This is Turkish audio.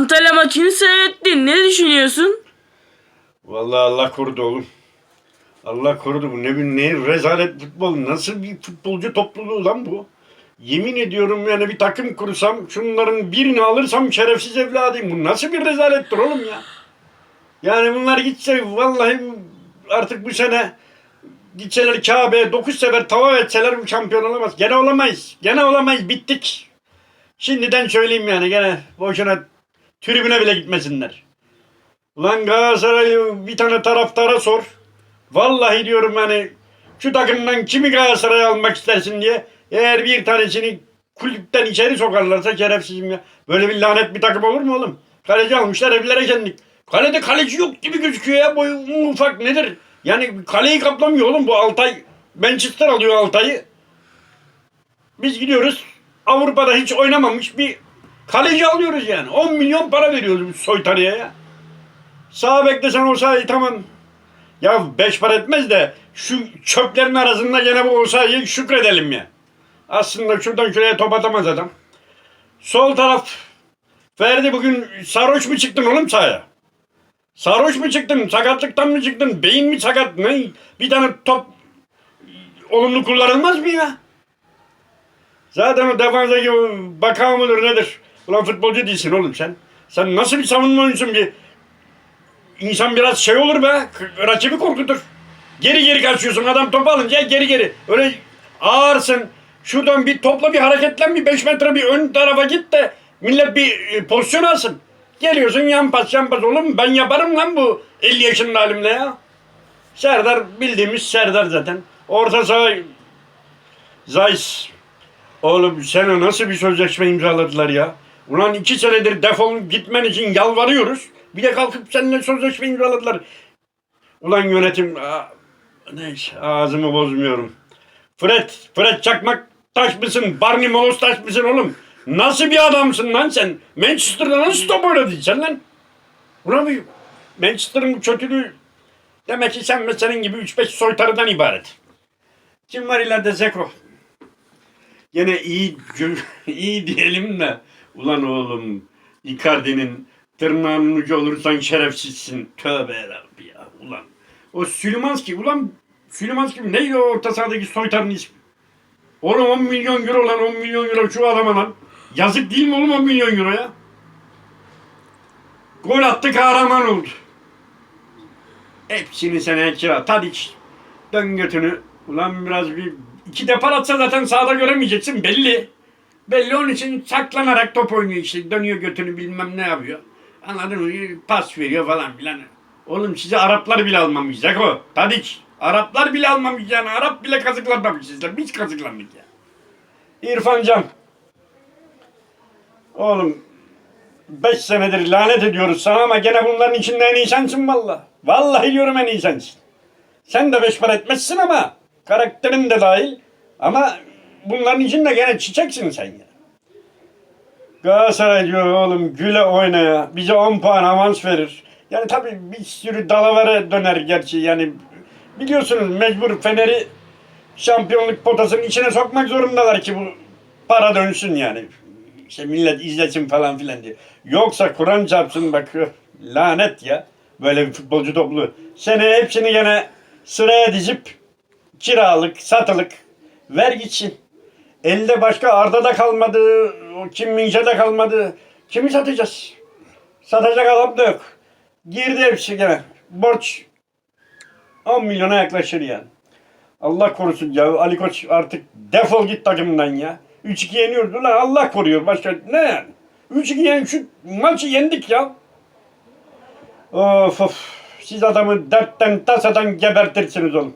Antalya maçını seyrettin. Ne düşünüyorsun? Vallahi Allah korudu oğlum. Allah korudu bu ne bir ne rezalet futbol. Nasıl bir futbolcu topluluğu lan bu? Yemin ediyorum yani bir takım kursam şunların birini alırsam şerefsiz evladıyım. Bu nasıl bir rezalettir oğlum ya? Yani bunlar gitse vallahi artık bu sene gitseler Kabe'ye 9 sefer tavaf etseler bu şampiyon olamaz. Gene olamayız. Gene olamayız. Bittik. Şimdiden söyleyeyim yani gene boşuna tribüne bile gitmesinler. Ulan Galatasaray'ı bir tane taraftara sor. Vallahi diyorum yani şu takımdan kimi Galatasaray'a almak istersin diye. Eğer bir tanesini kulüpten içeri sokarlarsa şerefsizim ya. Böyle bir lanet bir takım olur mu oğlum? Kaleci almışlar evlere kendik. Kalede kaleci yok gibi gözüküyor ya. Boyu ufak nedir? Yani kaleyi kaplamıyor oğlum bu Altay. Manchester alıyor Altay'ı. Biz gidiyoruz Avrupa'da hiç oynamamış bir kaleci alıyoruz yani. 10 milyon para veriyoruz bu soytarıya ya. Sağ beklesen olsaydı tamam. Ya beş para etmez de şu çöplerin arasında gene bu olsaydı şükredelim ya. Aslında şuradan şuraya top atamaz adam. Sol taraf. Ferdi bugün sarhoş mu çıktın oğlum sahaya? Sarhoş mu çıktın? Sakatlıktan mı çıktın? Beyin mi sakat? Ne? Bir tane top olumlu kullanılmaz mı ya? Zaten o defanstaki o bakan mıdır nedir? Ulan futbolcu değilsin oğlum sen. Sen nasıl bir savunma oyuncusun ki? İnsan biraz şey olur be. Rakibi korkutur. Geri geri kaçıyorsun. Adam topu alınca geri geri. Öyle ağırsın. Şuradan bir topla bir hareketlen bir 5 metre bir ön tarafa git de millet bir e, pozisyon alsın. Geliyorsun yan pas yan pas oğlum ben yaparım lan bu 50 yaşında halimle ya. Serdar bildiğimiz Serdar zaten. Orta saha Zayis. Oğlum sana nasıl bir sözleşme imzaladılar ya? Ulan iki senedir defol gitmen için yalvarıyoruz. Bir de kalkıp seninle sözleşme imzaladılar. Ulan yönetim... Aa, neyse ağzımı bozmuyorum. Fred, Fred Çakmak taş mısın? Barney Molos taş mısın oğlum? Nasıl bir adamsın lan sen? Manchester'da nasıl top oynadın sen lan? Ulan bir Manchester'ın kötülüğü demek ki sen ve senin gibi 3-5 soytarıdan ibaret. Kim var ileride Zeko? Gene iyi iyi diyelim de ulan oğlum Icardi'nin tırnağının ucu olursan şerefsizsin. Tövbe yarabbi ya ulan. O Süleymanski ulan Süleymanski neydi o orta sahadaki soytarın ismi? Oğlum 10 milyon euro lan 10 milyon euro şu adama lan. Yazık değil mi oğlum 10 milyon euro ya? Gol attı kahraman oldu. Hepsini seneye kira. Tadic. Dön götünü. Ulan biraz bir iki depar atsa zaten sahada göremeyeceksin belli. Belli onun için saklanarak top oynuyor işte. Dönüyor götünü bilmem ne yapıyor. Anladın mı? Pas veriyor falan filan. Oğlum size Araplar bile almamış Zeko. Tadic. Araplar bile almamış yani. Arap bile kazıklanmamış sizler. Biz kazıklandık ya. İrfan Can. Oğlum 5 senedir lanet ediyoruz sana ama gene bunların içinde en iyi valla. Vallahi diyorum en iyi. Sen de beş para etmezsin ama karakterin de dahil. Ama bunların içinde gene çiçeksin sen ya. Galatasaray diyor oğlum güle oyna ya. Bize 10 puan avans verir. Yani tabii bir sürü dalavere döner gerçi yani. Biliyorsunuz mecbur Fener'i şampiyonluk potasının içine sokmak zorundalar ki bu para dönsün yani. İşte millet izlesin falan filan diye. Yoksa Kur'an çarpsın bak lanet ya. Böyle bir futbolcu toplu. Seneye hepsini gene sıraya dizip kiralık, satılık ver gitsin. Elde başka Arda'da kalmadı, o Kim Mince'de kalmadı. Kimi satacağız? Satacak adam da yok. Girdi hepsi gene. Borç 10 milyona yaklaşır yani. Allah korusun ya. Ali Koç artık defol git takımdan ya. 3-2 yeniyordu lan Allah koruyor. Başka ne yani? 3-2 yen şu maçı yendik ya. Of of. Siz adamı dertten tasadan gebertirsiniz oğlum.